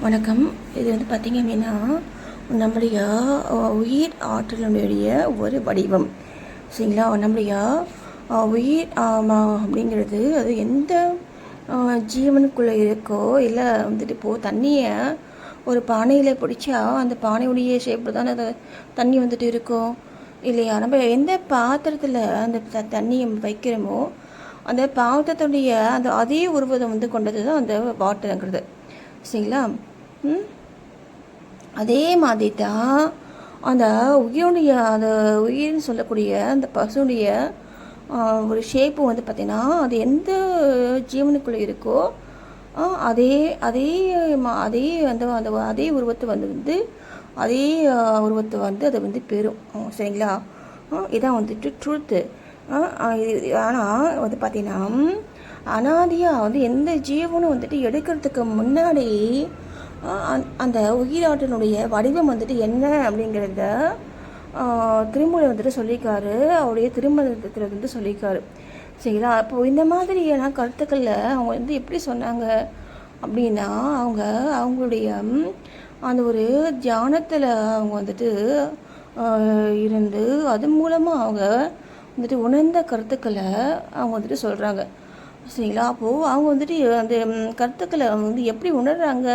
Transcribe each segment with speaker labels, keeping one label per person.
Speaker 1: வணக்கம். இது வந்து பார்த்திங்க அப்படின்னா நம்முடைய உயிர் ஆற்றலுடைய ஒரு வடிவம். சரிங்களா? நம்முடைய உயிர் அப்படிங்கிறது அது எந்த ஜீவனுக்குள்ளே இருக்கோ இல்லை வந்துட்டு இப்போது தண்ணியை ஒரு பானையில் பிடிச்சா அந்த பானையுடைய ஷேப்பில் தானே அது தண்ணி வந்துட்டு இருக்கும் இல்லையா? நம்ம எந்த பாத்திரத்தில் அந்த த- தண்ணியை வைக்கிறோமோ அந்த பாத்திரத்துடைய அந்த அதே உருவதம் வந்து கொண்டது தான் அந்த வாட்டருங்கிறது சரிங்களா? ம்? அதே மாதிரி தான் அந்த உயிருடைய அந்த உயிர்னு சொல்லக்கூடிய அந்த பசுடைய ஒரு ஷேப்பு வந்து பார்த்திங்கன்னா அது எந்த ஜீவனுக்குள்ளே இருக்கோ அதே அதே அதே அந்த அந்த அதே உருவத்தை வந்து வந்து அதே உருவத்தை வந்து அதை வந்து பெறும். சரிங்களா? ஆ, இதான் வந்துட்டு ட்ரூத்து ஆனால் வந்து பார்த்தீங்கன்னா அனாதியாக வந்து எந்த ஜீவனும் வந்துட்டு எடுக்கிறதுக்கு முன்னாடி அந்த- உயிராட்டினுடைய வடிவம் வந்துட்டு என்ன அப்படிங்கிறத ஆஹ் வந்துட்டு சொல்லியிருக்காரு. அவருடைய திருமணத்தில் வந்து சொல்லியிருக்காரு. சரிங்களா? அப்போது இந்த மாதிரியான கருத்துக்களில் அவங்க வந்து எப்படி சொன்னாங்க அப்படின்னா அவங்க அவங்களுடைய அந்த ஒரு தியானத்தில் அவங்க வந்துட்டு இருந்து அது மூலமாக அவங்க வந்துட்டு உணர்ந்த கருத்துக்களை அவங்க வந்துட்டு சொல்கிறாங்க சரிங்களா? அப்போது அவங்க வந்துட்டு அந்த கருத்துக்களை வந்து எப்படி உணர்கிறாங்க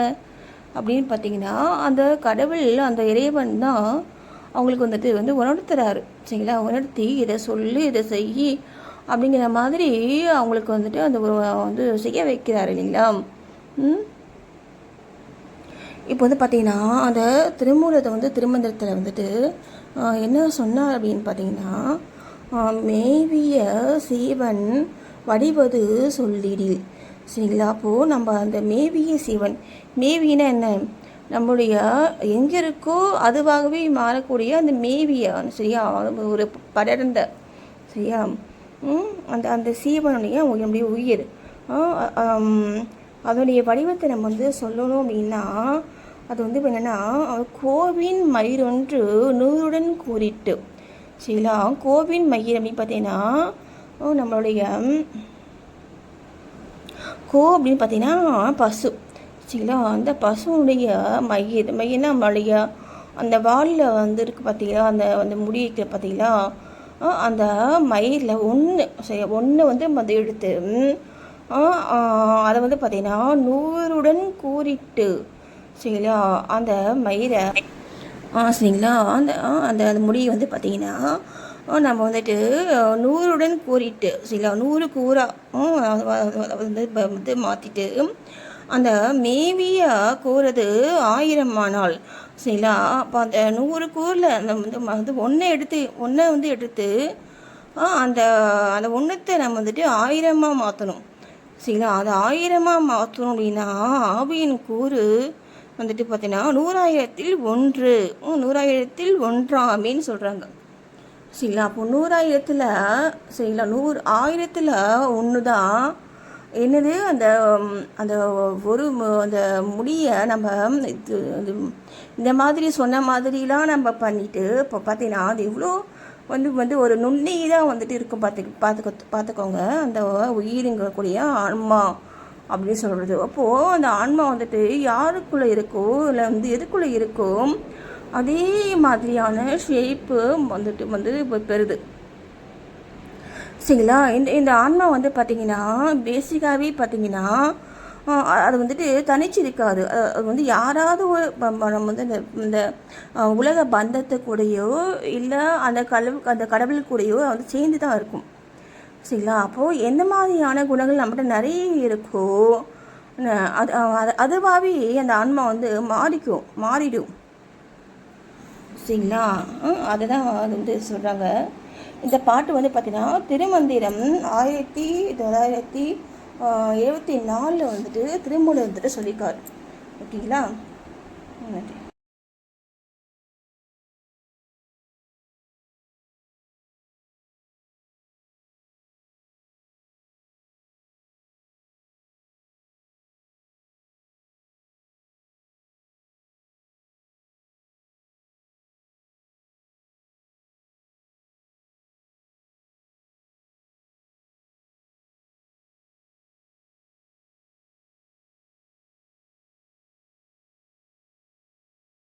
Speaker 1: அப்படின்னு பார்த்தீங்கன்னா அந்த கடவுள் அந்த இறைவன் தான் அவங்களுக்கு வந்துட்டு வந்து உணர்த்துறாரு. சரிங்களா? உணர்த்தி இதை சொல்லு இதை செய் அப்படிங்கிற மாதிரி அவங்களுக்கு வந்துட்டு அந்த வந்து செய்ய வைக்கிறாரு இல்லைங்களா? ம்? இப்போ வந்து பார்த்தீங்கன்னா அந்த திருமூலத்தை வந்து திருமந்திரத்தில் வந்துட்டு என்ன சொன்னார் அப்படின்னு பார்த்தீங்கன்னா மேவிய சீவன் வடிவது சொல்லிடில். சரிங்களா அப்போது நம்ம அந்த மேவிய சீவன். மேவினா என்ன? நம்முடைய எங்கே இருக்கோ அதுவாகவே மாறக்கூடிய அந்த மேவியா சரியா? ஒரு படர்ந்த சரியா? அந்த அந்த சீவனுடைய நம்முடைய உயிர். அதனுடைய வடிவத்தை நம்ம வந்து சொல்லணும் அப்படின்னா அது வந்து என்னென்னா என்னன்னா கோவின் மயிரொன்று நூறுடன் கூறிட்டு. சரிங்களா கோவின் மயிர் அப்படின்னு பார்த்தீங்கன்னா நம்மளுடைய கோ அப்படின்னு பார்த்தீங்கன்னா பசு. சரிங்களா? அந்த பசுனுடைய மயிர் மயிர்னா நம்மளுடைய அந்த வாலில் வந்து இருக்கு பார்த்தீங்களா? அந்த அந்த முடி பார்த்தீங்களா? அந்த மயிரில் ஒன்று சரி ஒன்று வந்து அதை எடுத்து அதை வந்து பார்த்தீங்கன்னா நூறுடன் கூறிட்டு சரிங்களா? அந்த மயிரை சரிங்களா? அந்த அந்த அந்த முடியை வந்து பார்த்தீங்கன்னா நம்ம வந்துட்டு நூறுடன் கூறிட்டு சில நூறு கூறா அது வந்து வந்து மாற்றிட்டு அந்த மேவிய கூறது ஆயிரம் ஆனால் சரிங்களா அப்போ அந்த நூறு கூரில் அந்த வந்து வந்து ஒன்றை எடுத்து ஒன்றை வந்து எடுத்து அந்த அந்த ஒன்றத்தை நம்ம வந்துட்டு ஆயிரமாக மாற்றணும் சரிங்களா அது ஆயிரமாக மாற்றணும் அப்படின்னா ஆவியின் கூறு வந்துட்டு பார்த்தீங்கன்னா நூறாயிரத்தில் ஒன்று நூறாயிரத்தில் நூறாயிரத்தில் அப்படின்னு சொல்கிறாங்க சரிங்களா அப்போ நூறாயிரத்தில் சரிங்களா நூறு ஆயிரத்தில் ஒன்று தான் என்னது? அந்த அந்த ஒரு மு- அந்த முடியை நம்ம இது இந்த மாதிரி சொன்ன மாதிரிலாம் நம்ம பண்ணிட்டு இப்போ பார்த்தீங்கன்னா அது எவ்வளோ வந்து வந்து ஒரு நுண்ணி தான் வந்துட்டு இருக்கும் பார்த்து பார்த்துக்க பார்த்துக்கோங்க. அந்த உயிருங்கக்கூடிய ஆன்மா அப்படின்னு சொல்கிறது அப்போது அந்த ஆன்மா வந்துட்டு யாருக்குள்ளே இருக்கோ இல்லை வந்து எதுக்குள்ளே இருக்கோ அதே மாதிரியான ஷேப்பு வந்துட்டு வந்து இப்போ பெறுது. சரிங்களா? இந்த இந்த ஆன்மா வந்து பார்த்தீங்கன்னா பேசிக்காகவே பார்த்தீங்கன்னா அது வந்துட்டு தனிச்சு இருக்காது அது வந்து யாராவது ஒரு நம்ம வந்து இந்த இந்த உலக பந்தத்தை கூடயோ இல்லை அந்த கடவுள் அந்த கடவுள் கூடயோ வந்து சேர்ந்து தான் இருக்கும். சரிங்களா? அப்போது எந்த மாதிரியான குணங்கள் நம்மகிட்ட நிறைய இருக்கோ அது அது அதுவாகவே அந்த ஆன்மா வந்து மாறிக்கும் மாறிடும். சரிங்களா அதுதான் அது வந்து சொல்கிறாங்க இந்த பாட்டு வந்து பார்த்திங்கன்னா திருமந்திரம் ஆயிரத்தி தொள்ளாயிரத்தி எழுபத்தி நாலில் வந்துட்டு திருமூலர் வந்துட்டு சொல்லியிருக்காரு. ஓகேங்களா? நன்றி.